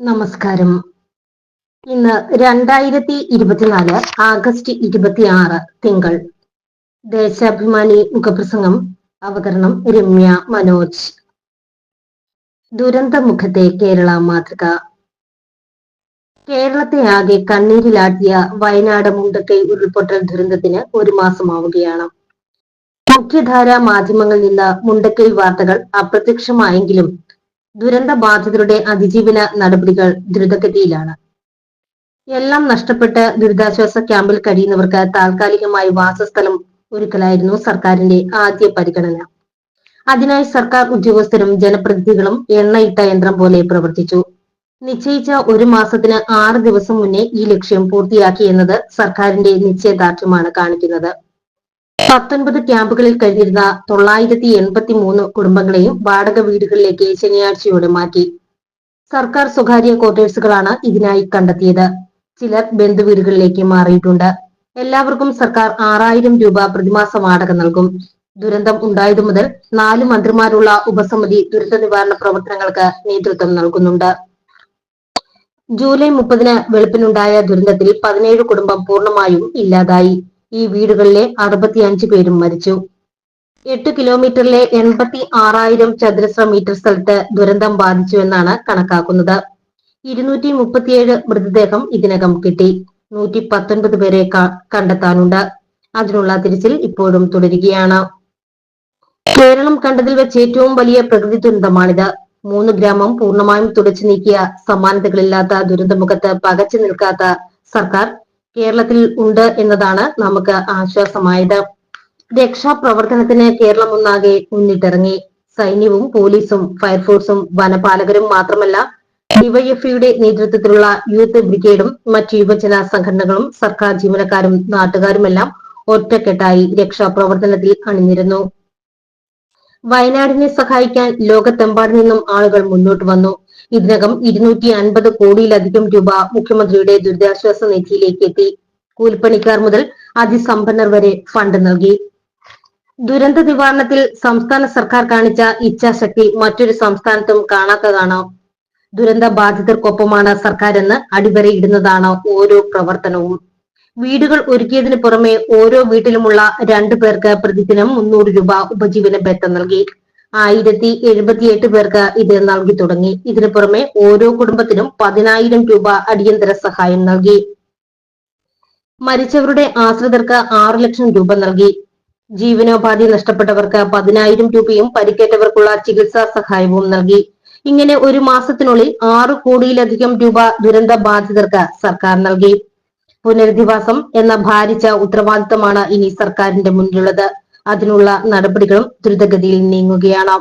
നമസ്കാരം. ഇന്ന് രണ്ടായിരത്തി ഇരുപത്തിനാല് ആഗസ്റ്റ് ഇരുപത്തി ആറ് തിങ്കൾ. ദേശാഭിമാനി മുഖപ്രസംഗം അവതരണം രമ്യ മനോജ്. ദുരന്തമുഖത്തെ കേരള മാതൃക. കേരളത്തെ ആകെ കണ്ണീരിലാട്ടിയ വയനാട് മുണ്ടക്കൈ ഉരുൾപൊട്ടൽ ദുരന്തത്തിന് ഒരു മാസമാവുകയാണ്. മുഖ്യധാരാ മാധ്യമങ്ങളിൽ നിന്ന് മുണ്ടക്കൈ വാർത്തകൾ അപ്രത്യക്ഷമായെങ്കിലും ദുരന്ത ബാധിതരുടെ അതിജീവന നടപടികൾ ദ്രുതഗതിയിലാണ്. എല്ലാം നഷ്ടപ്പെട്ട് ദുരിതാശ്വാസ ക്യാമ്പിൽ കഴിയുന്നവർക്ക് താൽക്കാലികമായി വാസസ്ഥലം ഒരുക്കലായിരുന്നു സർക്കാരിന്റെ ആദ്യ പരിഗണന. അതിനായി സർക്കാർ ഉദ്യോഗസ്ഥരും ജനപ്രതിനിധികളും എണ്ണയിട്ട യന്ത്രം പോലെ പ്രവർത്തിച്ചു. നിശ്ചയിച്ച ഒരു മാസത്തിന് ആറ് ദിവസം മുന്നേ ഈ ലക്ഷ്യം പൂർത്തിയാക്കി എന്നത് സർക്കാരിന്റെ നിശ്ചയദാർഢ്യമാണ് കാണിക്കുന്നത്. പത്തൊൻപത് ക്യാമ്പുകളിൽ കഴിഞ്ഞിരുന്ന തൊള്ളായിരത്തി എൺപത്തി മൂന്ന് കുടുംബങ്ങളെയും വാടക വീടുകളിലേക്ക് ശനിയാഴ്ചയോടെ മാറ്റി. സർക്കാർ സ്വകാര്യ ക്വാർട്ടേഴ്സുകളാണ് ഇതിനായി കണ്ടെത്തിയത്. ചിലർ ബന്ധുവീടുകളിലേക്ക് മാറിയിട്ടുണ്ട്. എല്ലാവർക്കും സർക്കാർ ആറായിരം രൂപ പ്രതിമാസ വാടക നൽകും. ദുരന്തം ഉണ്ടായതു മുതൽ നാല് മന്ത്രിമാരുള്ള ഉപസമിതി ദുരന്ത നിവാരണ പ്രവർത്തനങ്ങൾക്ക് നേതൃത്വം നൽകുന്നുണ്ട്. ജൂലൈ മുപ്പതിന് വെളുപ്പിനുണ്ടായ ദുരന്തത്തിൽ പതിനേഴ് കുടുംബം പൂർണമായും ഇല്ലാതായി. ഈ വീടുകളിലെ അറുപത്തിയഞ്ച് പേരും മരിച്ചു. എട്ട് കിലോമീറ്ററിലെ എൺപത്തി ആറായിരം ചതുരശ്ര മീറ്റർ സ്ഥലത്ത് ദുരന്തം ബാധിച്ചു എന്നാണ് കണക്കാക്കുന്നത്. ഇരുന്നൂറ്റി മുപ്പത്തിയേഴ് മൃതദേഹം ഇതിനകം കിട്ടി. നൂറ്റി പത്തൊൻപത് പേരെ കണ്ടെത്താനുണ്ട്. അതിനുള്ള തിരച്ചിൽ ഇപ്പോഴും തുടരുകയാണ്. കേരളം കണ്ടതിൽ വെച്ച് ഏറ്റവും വലിയ പ്രകൃതി ദുരന്തമാണിത്. മൂന്ന് ഗ്രാമം പൂർണമായും തുടച്ചു നീക്കിയ സമാനതകളില്ലാത്ത ദുരന്തമുഖത്ത് പകച്ചു നിൽക്കാത്ത സർക്കാർ കേരളത്തിൽ ഉണ്ട് എന്നതാണ് നമുക്ക് ആശ്വാസമായത്. രക്ഷാപ്രവർത്തനത്തിന് കേരളം ഒന്നാകെ മുന്നിട്ടിറങ്ങി. സൈന്യവും പോലീസും ഫയർഫോഴ്സും വനപാലകരും മാത്രമല്ല ഡിവൈഎഫ്ഇയുടെ നേതൃത്വത്തിലുള്ള യൂത്ത് ബ്രിഗേഡും മറ്റ് യുവജന സംഘടനകളും സർക്കാർ ജീവനക്കാരും നാട്ടുകാരുമെല്ലാം ഒറ്റക്കെട്ടായി രക്ഷാപ്രവർത്തനത്തിൽ അണിനിരുന്നു. വയനാടിനെ സഹായിക്കാൻ ലോകത്തെമ്പാടിൽ നിന്നും ആളുകൾ മുന്നോട്ട് വന്നു. ഇതിനകം ഇരുന്നൂറ്റി അൻപത് കോടിയിലധികം രൂപ മുഖ്യമന്ത്രിയുടെ ദുരിതാശ്വാസ നിധിയിലേക്ക് എത്തി. കൂലിപ്പണിക്കാർ മുതൽ അതിസമ്പന്നർ വരെ ഫണ്ട് നൽകി. ദുരന്ത നിവാരണത്തിൽ സംസ്ഥാന സർക്കാർ കാണിച്ച ഇച്ഛാശക്തി മറ്റൊരു സംസ്ഥാനത്തും കാണാത്തതാണ്. ദുരന്ത ബാധിതർക്കൊപ്പമാണ് സർക്കാർ എന്ന് അടിവരയിടുന്നതാണ് ഓരോ പ്രവർത്തനവും. വീടുകൾ ഒരുക്കിയതിന് പുറമെ ഓരോ വീട്ടിലുമുള്ള രണ്ടു പേർക്ക് പ്രതിദിനം മുന്നൂറ് രൂപ ഉപജീവന ബത്തം നൽകി. ആയിരത്തി എഴുപത്തിയെട്ട് പേർക്ക് ഇത് നൽകി തുടങ്ങി. ഇതിനു പുറമെ ഓരോ കുടുംബത്തിനും പതിനായിരം രൂപ അടിയന്തര സഹായം നൽകി. മരിച്ചവരുടെ ആശ്രിതർക്ക് ആറു ലക്ഷം രൂപ നൽകി. ജീവനോപാധി നഷ്ടപ്പെട്ടവർക്ക് പതിനായിരം രൂപയും പരിക്കേറ്റവർക്കുള്ള ചികിത്സാ സഹായവും നൽകി. ഇങ്ങനെ ഒരു മാസത്തിനുള്ളിൽ ആറു കോടിയിലധികം രൂപ ദുരന്ത ബാധിതർക്ക് സർക്കാർ നൽകി. പുനരധിവാസം എന്ന ഭാരിച്ച ഉത്തരവാദിത്തമാണ് ഇനി സർക്കാരിന്റെ മുന്നിലുള്ളത്. അതിനുള്ള നടപടികളും ദ്രുതഗതിയിൽ നീങ്ങുകയാണ്.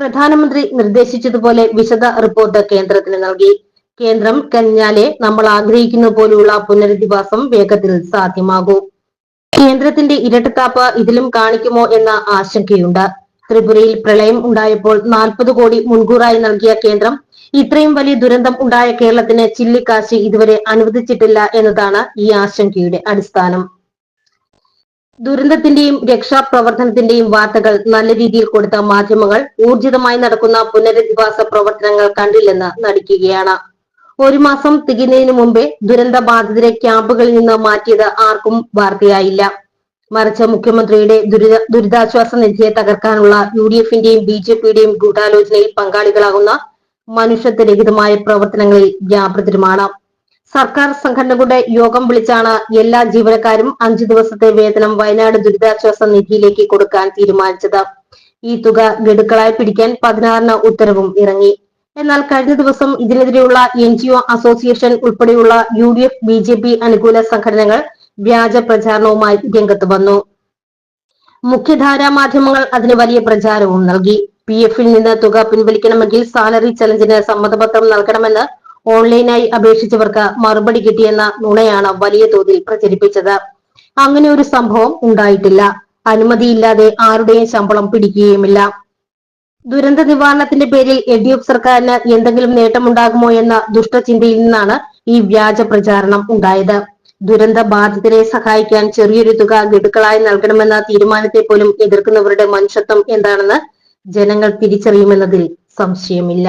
പ്രധാനമന്ത്രി നിർദ്ദേശിച്ചതുപോലെ വിശദ റിപ്പോർട്ട് കേന്ദ്രത്തിന് നൽകി. കേന്ദ്രം കഴിഞ്ഞാലേ നമ്മൾ ആഗ്രഹിക്കുന്ന പോലെയുള്ള പുനരധിവാസം വേഗത്തിൽ സാധ്യമാകൂ. കേന്ദ്രത്തിന്റെ ഇരട്ടത്താപ്പ് ഇതിലും കാണിക്കുമോ എന്ന ആശങ്കയുണ്ട്. ത്രിപുരയിൽ പ്രളയം ഉണ്ടായപ്പോൾ നാൽപ്പത് കോടി മുൻകൂറായി നൽകിയ കേന്ദ്രം ഇത്രയും വലിയ ദുരന്തം ഉണ്ടായ കേരളത്തിന് ചില്ലിക്കാശ് ഇതുവരെ അനുവദിച്ചിട്ടില്ല എന്നതാണ് ഈ ആശങ്കയുടെ അടിസ്ഥാനം. ദുരന്തത്തിന്റെയും രക്ഷാപ്രവർത്തനത്തിന്റെയും വാർത്തകൾ നല്ല രീതിയിൽ കൊടുത്ത മാധ്യമങ്ങൾ ഊർജിതമായി നടക്കുന്ന പുനരധിവാസ പ്രവർത്തനങ്ങൾ കണ്ടില്ലെന്ന് നടിക്കുകയാണ്. ഒരു മാസം തികയുന്നതിന് മുമ്പേ ദുരന്ത ബാധിതരെ ക്യാമ്പുകളിൽ നിന്ന് മാറ്റിയത് ആർക്കും വാർത്തയായില്ല. മറിച്ച് മുഖ്യമന്ത്രിയുടെ ദുരിത ദുരിതാശ്വാസ നിധിയെ തകർക്കാനുള്ള യു ഡി എഫിന്റെയും ബി ജെ പിയുടെയും ഗൂഢാലോചനയിൽ പങ്കാളികളാകുന്ന മനുഷ്യത്വരഹിതമായ പ്രവർത്തനങ്ങളിൽ വ്യാപൃതരുമാണ്. സർക്കാർ സംഘടനകളുടെ യോഗം വിളിച്ചാണ് എല്ലാ ജീവനക്കാരും അഞ്ചു ദിവസത്തെ വേതനം വയനാട് ദുരിതാശ്വാസ നിധിയിലേക്ക് കൊടുക്കാൻ തീരുമാനിച്ചത്. ഈ തുക ഗഡുക്കളായി പിടിക്കാൻ പതിനാറിന് ഉത്തരവും ഇറങ്ങി. എന്നാൽ കഴിഞ്ഞ ദിവസം ഇതിനെതിരെയുള്ള എൻ ജി ഒ അസോസിയേഷൻ ഉൾപ്പെടെയുള്ള U D F B J P അനുകൂല സംഘടനകൾ വ്യാജ പ്രചാരണവുമായി രംഗത്ത് വന്നു. മുഖ്യധാരാ മാധ്യമങ്ങൾ അതിന് വലിയ പ്രചാരവും നൽകി. പി എഫിൽ നിന്ന് തുക പിൻവലിക്കണമെങ്കിൽ സാലറി ചലഞ്ചിന് സമ്മതപത്രം നൽകണമെന്ന് ഓൺലൈനായി അപേക്ഷിച്ചവർക്ക് മറുപടി കിട്ടിയെന്ന നുണയാണ് വലിയ തോതിൽ പ്രചരിപ്പിച്ചത്. അങ്ങനെ ഒരു സംഭവം ഉണ്ടായിട്ടില്ല. അനുമതിയില്ലാതെ ആരുടെയും ശമ്പളം പിടിക്കുകയുമില്ല. ദുരന്ത നിവാരണത്തിന്റെ പേരിൽ എൽ ഡി എഫ് സർക്കാരിന് എന്തെങ്കിലും നേട്ടമുണ്ടാകുമോ എന്ന ദുഷ്ടചിന്തയിൽ നിന്നാണ് ഈ വ്യാജ പ്രചാരണം ഉണ്ടായത്. ദുരന്ത ബാധിതരെ സഹായിക്കാൻ ചെറിയൊരു തുക ഗഡുക്കളായി നൽകണമെന്ന തീരുമാനത്തെ പോലും എതിർക്കുന്നവരുടെ മനുഷ്യത്വം എന്താണെന്ന് ജനങ്ങൾ തിരിച്ചറിയുമെന്നതിൽ സംശയമില്ല.